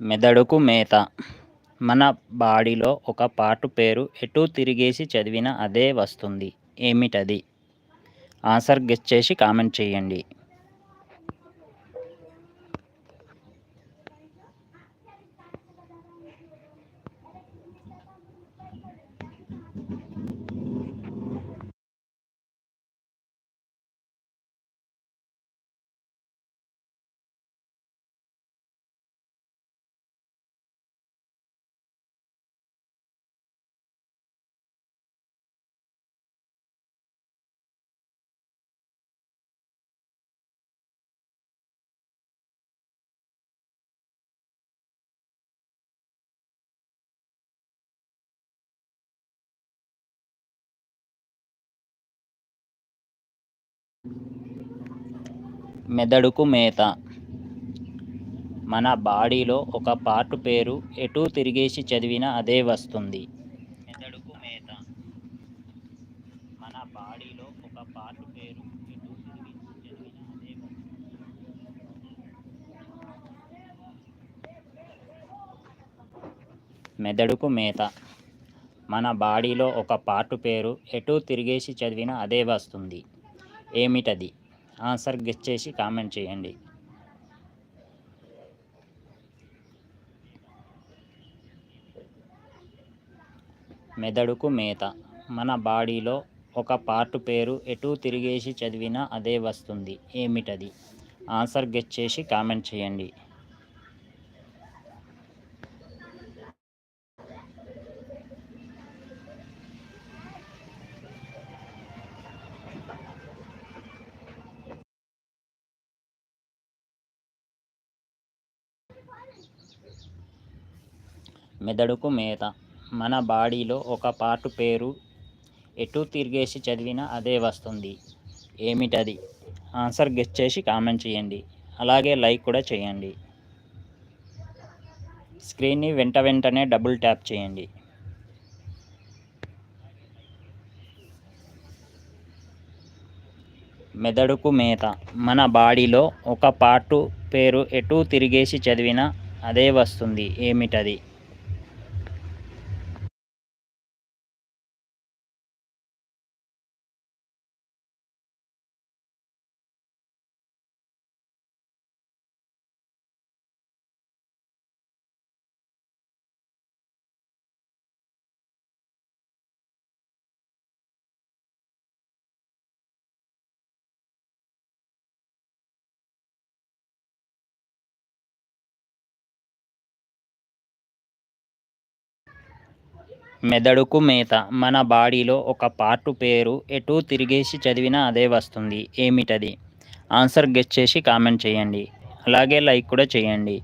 మెదడుకు మేత. మన బాడీలో ఒక పాటు పేరు ఎటూ తిరిగేసి చదివినా అదే వస్తుంది. ఏమిటది? ఆన్సర్ గెస్ చేసి కామెంట్ చేయండి. మెదడుకు మేత. మన బాడీలో ఒక పార్ట్ పేరు ఎటూ తిరిగేసి చదివినా అదే వస్తుంది. మెదడుకు మేత. మన బాడీలో ఒక పార్ట్ పేరు ఎటు తిరిగేసి చదివినా అదే వస్తుంది. మెదడుకు మేత. మన బాడీలో ఒక పార్ట్ పేరు ఎటూ తిరిగేసి చదివినా అదే వస్తుంది. ఏమిటది? ఆన్సర్ గెస్ చేసి కామెంట్ చేయండి. మెదడుకు మేత. మన బాడీలో ఒక పార్ట్ పేరు ఎటూ తిరిగేసి చదివినా అదే వస్తుంది. ఏమిటది? ఆన్సర్ గెచ్చేసి కామెంట్ చేయండి. మెదడుకు మేత. మన బాడీలో ఒక పార్ట్ పేరు ఎటూ తిరిగేసి చదివినా అదే వస్తుంది. ఏమిటది? ఆన్సర్ గెస్ చేసి కామెంట్ చేయండి. అలాగే లైక్ కూడా చేయండి. స్క్రీన్ని వెంట వెంటనే డబుల్ ట్యాప్ చేయండి. మెదడుకు మేత. మన బాడీలో ఒక పార్టు పేరు ఎటూ తిరిగేసి చదివినా అదే వస్తుంది. ఏమిటది? మెదడుకు మేత మన బాడీలో ఒక పార్ట్ పేరు ఎటూ తిరిగేసి చదివినా అదే వస్తుంది. ఏమిటది? ఆన్సర్ గెస్ట్ చేసి కామెంట్ చేయండి. అలాగే లైక్ కూడా చేయండి.